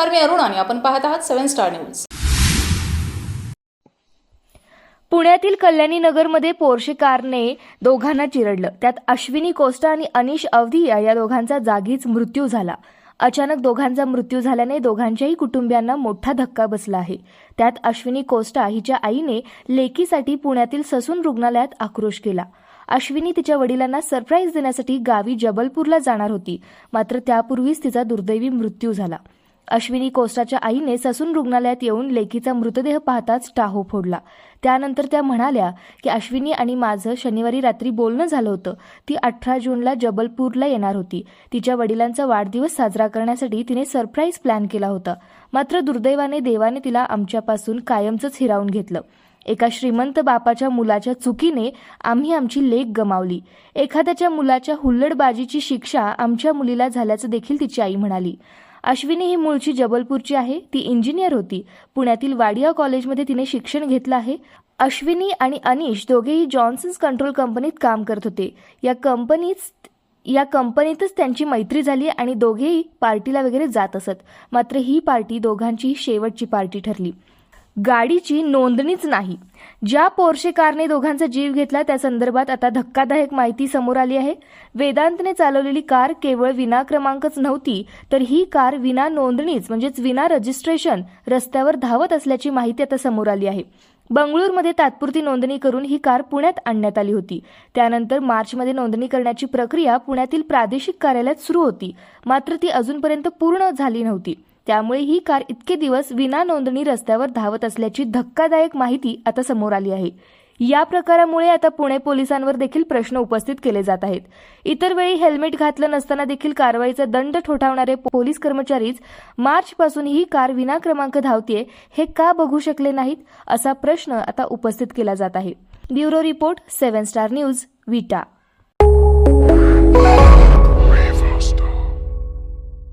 नमस्कार मी अरुण आणि आपण पाहत आहात सेव्हन स्टार न्यूज. पुण्यातील कल्याणी नगरमध्ये पोर्शे कारने दोघांना चिरडलं. त्यात अश्विनी कोस्टा आणि अनिश अवधिया या दोघांचा जागीच मृत्यू झाला. अचानक दोघांचा मृत्यू झाल्याने दोघांच्याही कुटुंबियांना मोठा धक्का बसला आहे. त्यात अश्विनी कोस्टा हिच्या आईने लेकीसाठी पुण्यातील ससून रुग्णालयात आक्रोश केला. अश्विनी तिच्या वडिलांना सरप्राईज देण्यासाठी गावी जबलपूरला जाणार होती. मात्र त्यापूर्वीच तिचा दुर्दैवी मृत्यू झाला. अश्विनी कोस्टाच्या आईने ससून रुग्णालयात येऊन लेकीचा मृतदेह पाहताच टाहो फोडला. त्यानंतर त्या म्हणाल्या की अश्विनी आणि माझं शनिवारी रात्री बोलणं झालं होतं. ती अठरा जूनला जबलपूरला येणार होती. तिच्या वडिलांचा वाढदिवस साजरा करण्यासाठी तिने सरप्राईज प्लॅन केला होता. मात्र दुर्दैवाने देवाने तिला आमच्यापासून कायमचंच हिरावून घेतलं. एका श्रीमंत बापाच्या मुलाच्या चुकीने आम्ही आमची लेख गमावली. एखाद्याच्या मुलाच्या हुल्लडबाजीची शिक्षा आमच्या मुलीला झाल्याचं देखील तिची आई म्हणाली. अश्विनी ही मूळची जबलपूरची आहे. ती इंजिनियर होती. पुण्यातील वाडिया कॉलेजमध्ये तिने शिक्षण घेतलं आहे. अश्विनी आणि अनिश दोघेही जॉन्सन्स कंट्रोल कंपनीत काम करत होते. या कंपनीत या कंपनीतच त्यांची मैत्री झाली आणि दोघेही पार्टीला वगैरे जात असत. मात्र ही पार्टी दोघांची शेवटची पार्टी ठरली. गाडीची नोंदणीच नाही. ज्या पोर्शे कारने दोघांचा जीव घेतला त्या संदर्भात आता धक्कादायक माहिती समोर आली आहे. वेदांतने चालवलेली कार केवळ विना क्रमांकच नव्हती तर ही कार विना नोंदणीच म्हणजेच विना रजिस्ट्रेशन रस्त्यावर धावत असल्याची माहिती आता समोर आली आहे. बंगळूरमध्ये तात्पुरती नोंदणी करून ही कार पुण्यात आणण्यात आली होती. त्यानंतर मार्चमध्ये नोंदणी करण्याची प्रक्रिया पुण्यातील प्रादेशिक कार्यालयात सुरू होती. मात्र ती अजूनपर्यंत पूर्ण झाली नव्हती. त्यामुळे ही कार इतके दिवस विना नोंदणी रस्त्यावर धावत असल्याची धक्कादायक माहिती आता समोर आली आहे. या प्रकारामुळे आता पुणे पोलिसांवर देखील प्रश्न उपस्थित केले जात आहेत. इतर वेळी हेल्मेट घातलं नसताना देखील कारवाईचा दंड ठोठावणारे पोलीस कर्मचारीच मार्चपासून ही कार विना क्रमांक धावतीये हे का बघू शकले नाहीत असा प्रश्न आता उपस्थित केला जात आहे. Bureau report seven star news Vita.